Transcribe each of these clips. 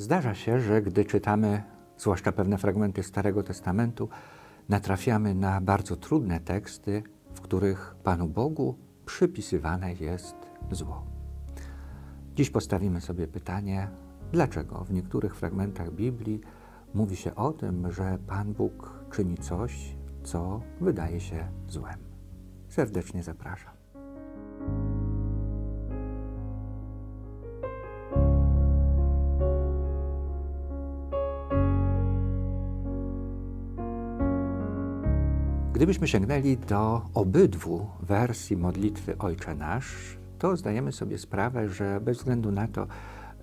Zdarza się, że gdy czytamy zwłaszcza pewne fragmenty Starego Testamentu, natrafiamy na bardzo trudne teksty, w których Panu Bogu przypisywane jest zło. Dziś postawimy sobie pytanie, dlaczego w niektórych fragmentach Biblii mówi się o tym, że Pan Bóg czyni coś, co wydaje się złem. Serdecznie zapraszam. Gdybyśmy sięgnęli do obydwu wersji modlitwy Ojcze Nasz, to zdajemy sobie sprawę, że bez względu na to,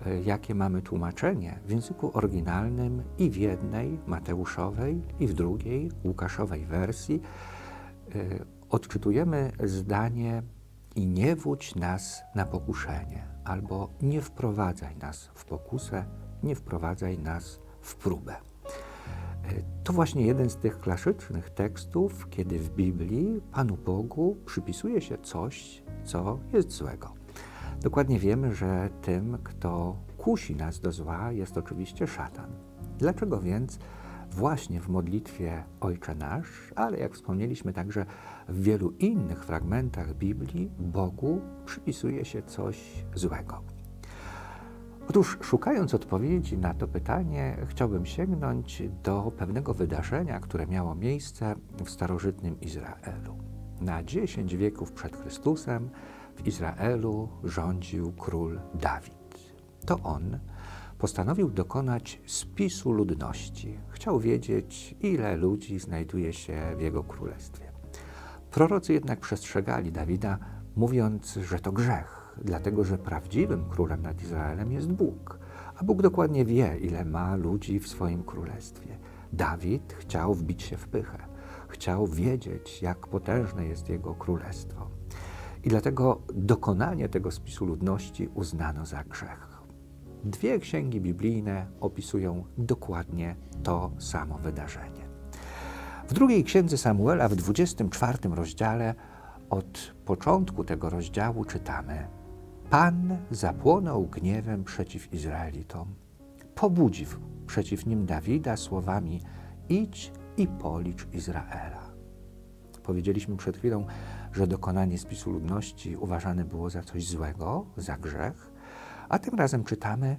e, jakie mamy tłumaczenie w języku oryginalnym i w jednej Mateuszowej, i w drugiej Łukaszowej wersji, e, odczytujemy zdanie i nie wódź nas na pokuszenie, albo nie wprowadzaj nas w pokusę, nie wprowadzaj nas w próbę. To właśnie jeden z tych klasycznych tekstów, kiedy w Biblii Panu Bogu przypisuje się coś, co jest złego. Dokładnie wiemy, że tym, kto kusi nas do zła, jest oczywiście szatan. Dlaczego więc właśnie w modlitwie Ojcze Nasz, ale jak wspomnieliśmy także w wielu innych fragmentach Biblii, Bogu przypisuje się coś złego? Otóż, szukając odpowiedzi na to pytanie, chciałbym sięgnąć do pewnego wydarzenia, które miało miejsce w starożytnym Izraelu. Na dziesięć wieków przed Chrystusem w Izraelu rządził król Dawid. To on postanowił dokonać spisu ludności. Chciał wiedzieć, ile ludzi znajduje się w jego królestwie. Prorocy jednak przestrzegali Dawida, mówiąc, że to grzech dlatego że prawdziwym królem nad Izraelem jest Bóg, a Bóg dokładnie wie, ile ma ludzi w swoim królestwie. Dawid chciał wbić się w pychę, chciał wiedzieć, jak potężne jest jego królestwo. I dlatego dokonanie tego spisu ludności uznano za grzech. Dwie księgi biblijne opisują dokładnie to samo wydarzenie. W drugiej księdze Samuela, w 24 rozdziale, od początku tego rozdziału czytamy: Pan zapłonął gniewem przeciw Izraelitom, pobudził przeciw nim Dawida słowami: Idź i policz Izraela. Powiedzieliśmy przed chwilą, że dokonanie spisu ludności uważane było za coś złego, za grzech, a tym razem czytamy: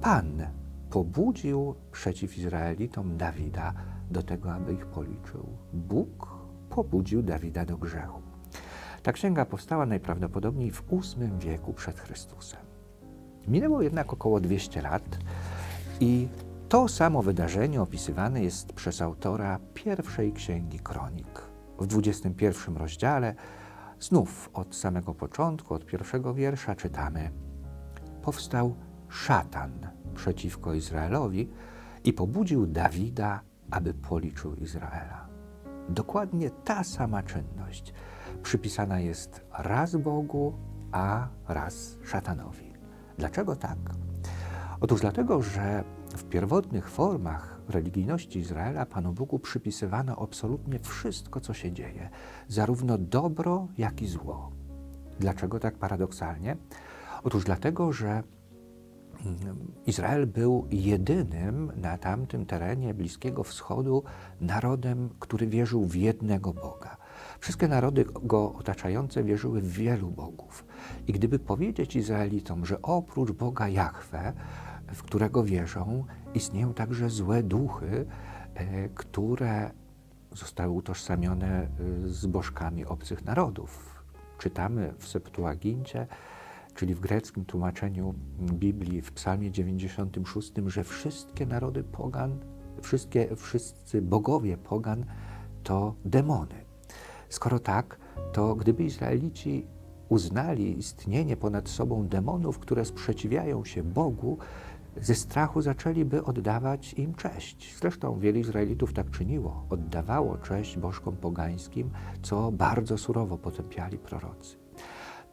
Pan pobudził przeciw Izraelitom Dawida do tego, aby ich policzył. Bóg pobudził Dawida do grzechu. Ta księga powstała najprawdopodobniej w VIII wieku przed Chrystusem. Minęło jednak około 200 lat i to samo wydarzenie opisywane jest przez autora pierwszej księgi kronik. W 21 rozdziale, znów od samego początku, od pierwszego wiersza czytamy: Powstał szatan przeciwko Izraelowi i pobudził Dawida, aby policzył Izraela. Dokładnie ta sama czynność przypisana jest raz Bogu, a raz szatanowi. Dlaczego tak? Otóż dlatego, że w pierwotnych formach religijności Izraela Panu Bogu przypisywano absolutnie wszystko, co się dzieje, zarówno dobro, jak i zło. Dlaczego tak paradoksalnie? Otóż dlatego, że mm, Izrael był jedynym na tamtym terenie Bliskiego Wschodu narodem, który wierzył w jednego Boga. Wszystkie narody go otaczające wierzyły w wielu bogów. I gdyby powiedzieć Izraelitom, że oprócz Boga Jahwe, w którego wierzą, istnieją także złe duchy, e, które zostały utożsamione e, z bożkami obcych narodów. Czytamy w Septuagincie, czyli w greckim tłumaczeniu Biblii w Psalmie 96, że wszystkie narody pogan, wszystkie, wszyscy bogowie pogan to demony. Skoro tak, to gdyby Izraelici uznali istnienie ponad sobą demonów, które sprzeciwiają się Bogu, ze strachu zaczęliby oddawać im cześć. Zresztą wielu Izraelitów tak czyniło, oddawało cześć bożkom pogańskim, co bardzo surowo potępiali prorocy.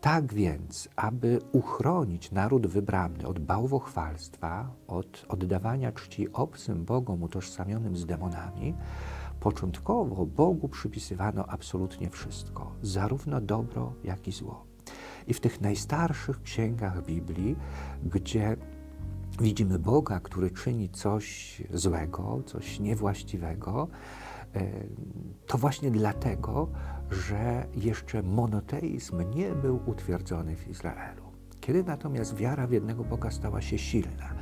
Tak więc, aby uchronić naród wybramny od bałwochwalstwa, od oddawania czci obcym bogom utożsamionym z demonami, Początkowo Bogu przypisywano absolutnie wszystko, zarówno dobro, jak i zło. I w tych najstarszych księgach Biblii, gdzie widzimy Boga, który czyni coś złego, coś niewłaściwego, e, to właśnie dlatego, że jeszcze monoteizm nie był utwierdzony w Izraelu. Kiedy natomiast wiara w jednego Boga stała się silna,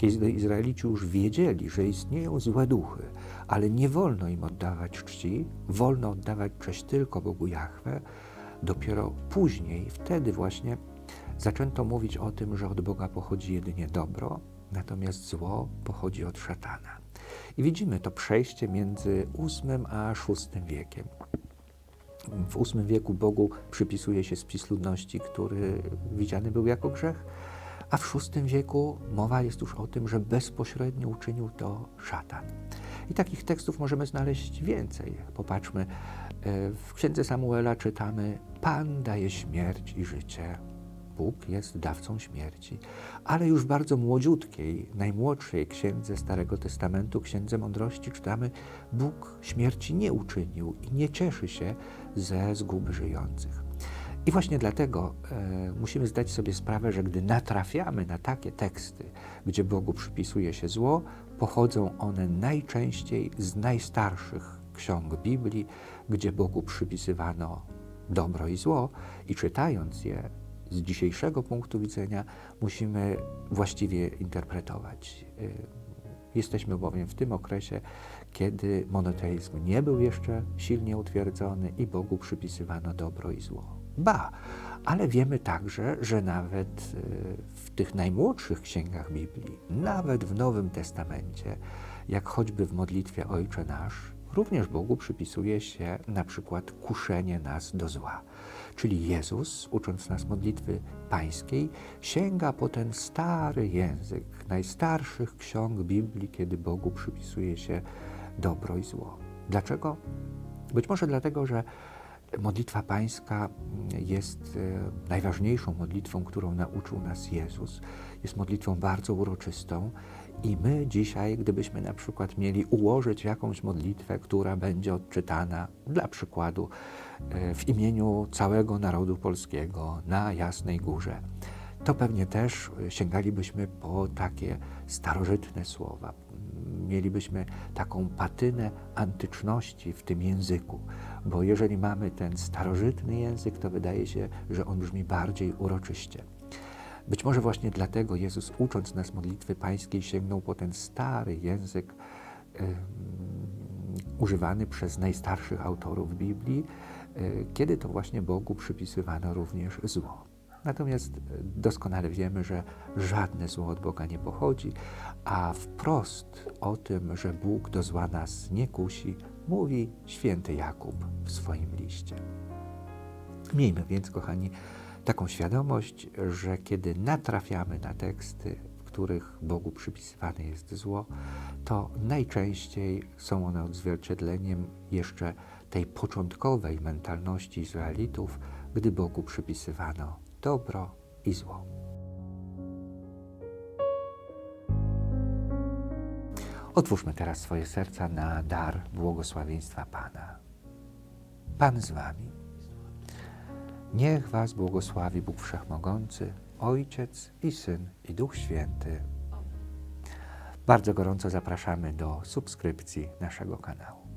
kiedy Izraelici już wiedzieli, że istnieją złe duchy, ale nie wolno im oddawać czci, wolno oddawać cześć tylko Bogu Jahwe, dopiero później, wtedy właśnie zaczęto mówić o tym, że od Boga pochodzi jedynie dobro, natomiast zło pochodzi od szatana. I widzimy to przejście między VIII a VI wiekiem. W VIII wieku Bogu przypisuje się spis ludności, który widziany był jako grzech, a w VI wieku mowa jest już o tym, że bezpośrednio uczynił to szatan. I takich tekstów możemy znaleźć więcej. Popatrzmy, e, w księdze Samuela czytamy: Pan daje śmierć i życie. Bóg jest dawcą śmierci. Ale już bardzo młodziutkiej, najmłodszej księdze Starego Testamentu, księdze mądrości, czytamy: Bóg śmierci nie uczynił i nie cieszy się ze zguby żyjących. I właśnie dlatego e, musimy zdać sobie sprawę, że gdy natrafiamy na takie teksty, gdzie Bogu przypisuje się zło, pochodzą one najczęściej z najstarszych ksiąg Biblii, gdzie Bogu przypisywano dobro i zło, i czytając je z dzisiejszego punktu widzenia, musimy właściwie interpretować. E, Jesteśmy bowiem w tym okresie, kiedy monoteizm nie był jeszcze silnie utwierdzony i Bogu przypisywano dobro i zło. Ba, ale wiemy także, że nawet e, w tych najmłodszych księgach Biblii, nawet w Nowym Testamencie, jak choćby w modlitwie Ojcze Nasz, również Bogu przypisuje się na przykład kuszenie nas do zła. Czyli Jezus, ucząc nas modlitwy pańskiej, sięga po ten stary język najstarszych ksiąg Biblii, kiedy Bogu przypisuje się dobro i zło. Dlaczego? Być może dlatego, że modlitwa pańska jest e, najważniejszą modlitwą, którą nauczył nas Jezus. Jest modlitwą bardzo uroczystą i my dzisiaj, gdybyśmy na przykład mieli ułożyć jakąś modlitwę, która będzie odczytana, dla przykładu, e, w imieniu całego narodu polskiego na Jasnej Górze, to pewnie też sięgalibyśmy po takie starożytne słowa. Mielibyśmy taką patynę antyczności w tym języku, bo jeżeli mamy ten starożytny język, to wydaje się, że on brzmi bardziej uroczyście. Być może właśnie dlatego Jezus, ucząc nas modlitwy pańskiej, sięgnął po ten stary język używany przez najstarszych autorów Biblii, um, kiedy to właśnie Bogu przypisywano również zło. Natomiast doskonale wiemy, że żadne zło od Boga nie pochodzi, a wprost o tym, że Bóg do zła nas nie kusi, mówi święty Jakub w swoim liście. Miejmy więc, kochani, taką świadomość, że kiedy natrafiamy na teksty, w których Bogu przypisywane jest zło, to najczęściej są one odzwierciedleniem jeszcze tej początkowej mentalności Izraelitów, gdy Bogu przypisywano dobro i zło. Otwórzmy teraz swoje serca na dar błogosławieństwa Pana. Pan z Wami. Niech Was błogosławi Bóg Wszechmogący, Ojciec i Syn i Duch Święty. Bardzo gorąco zapraszamy do subskrypcji naszego kanału.